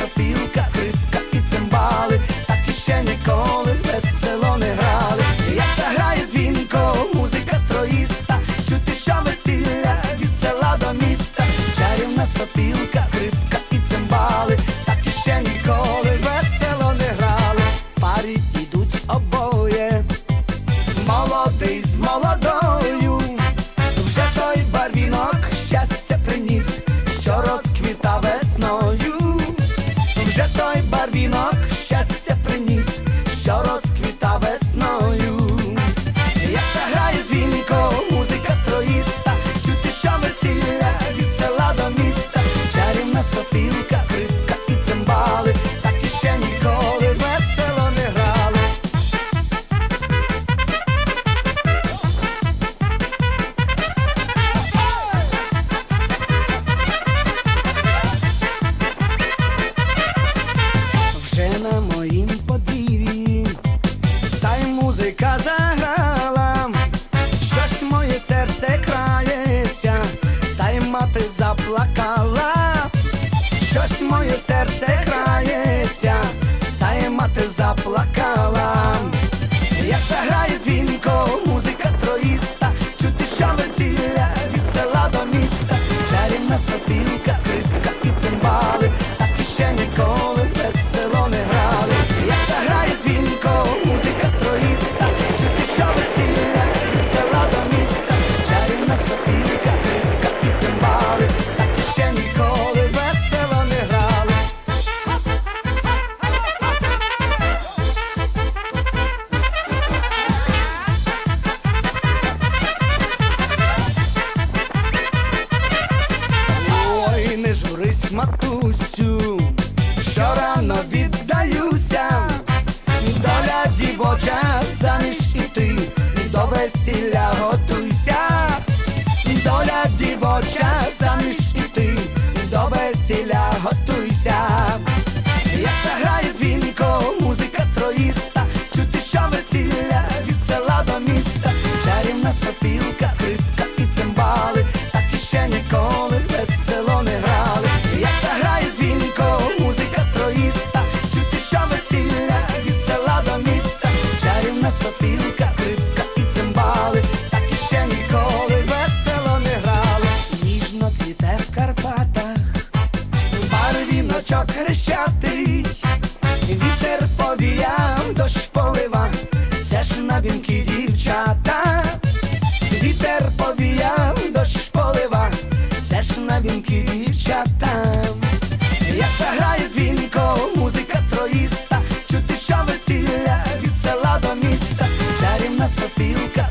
сопілка, скрипка і цимбали, так іще ніколи весело не грали. Як заграє дзвінко, музика троїста, чути, що весілля від села до міста, чарівна сопілка, скрипка. дівчата, вітер повіяв дощ полива, це ж на вінки дівчата, як заграє дзвінко, музика троїста, чути, що весілля від села до міста, чарівна сопілка.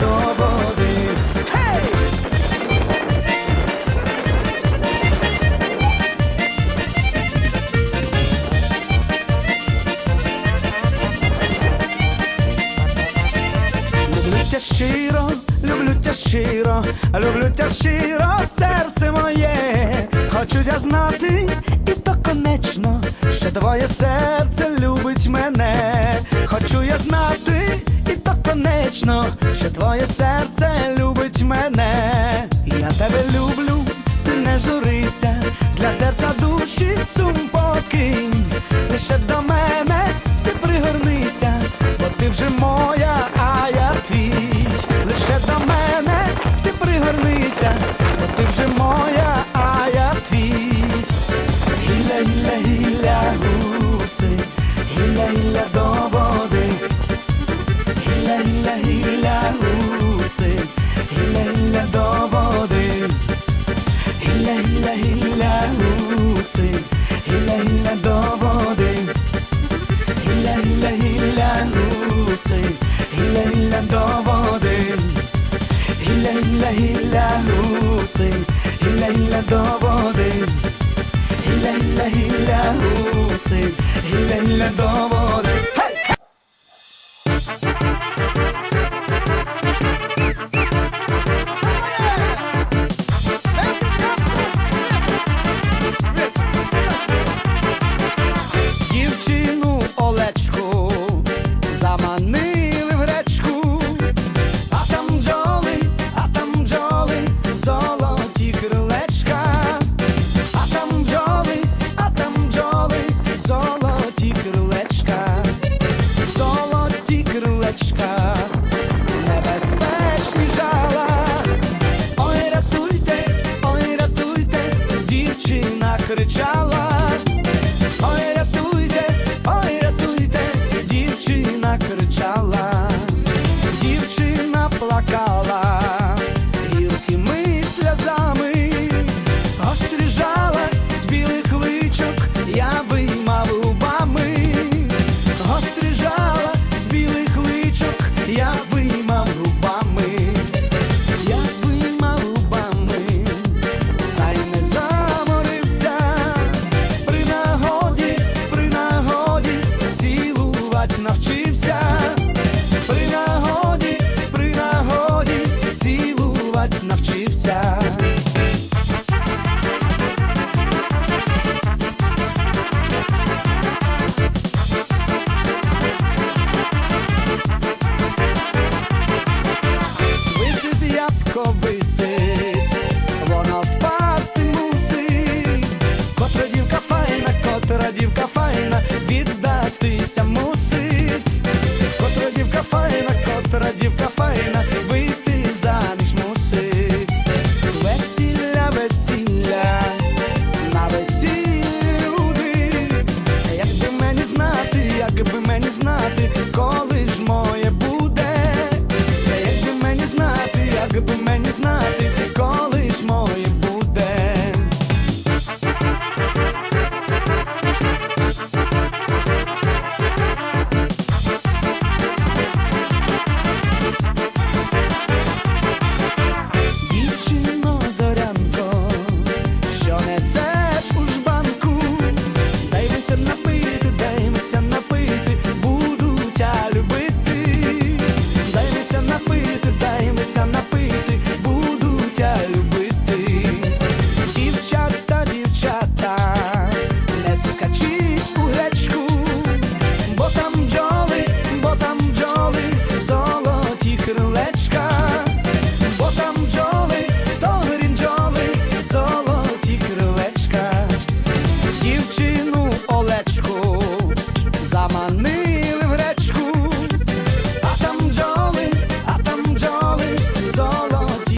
До води. Люблю тя щиро, люблю тя щиро, люблю тя щиро, серце моє. Хочу я знати і то конечно, що твоє серце любить мене. Хочу я знати і то конечно, що твоє серце любить мене. Я тебе люблю, ти не журися, для серця душі сум покинь. Лише до мене ти пригорнися, бо ти вже моя, а я твій. Лише до мене ти пригорнися, бо ти вже моя, دبادل هلا هلا هلا روسي هلا هلا دبادل هلا هلا هلا روسي هلا هلا دبادل би мені знати.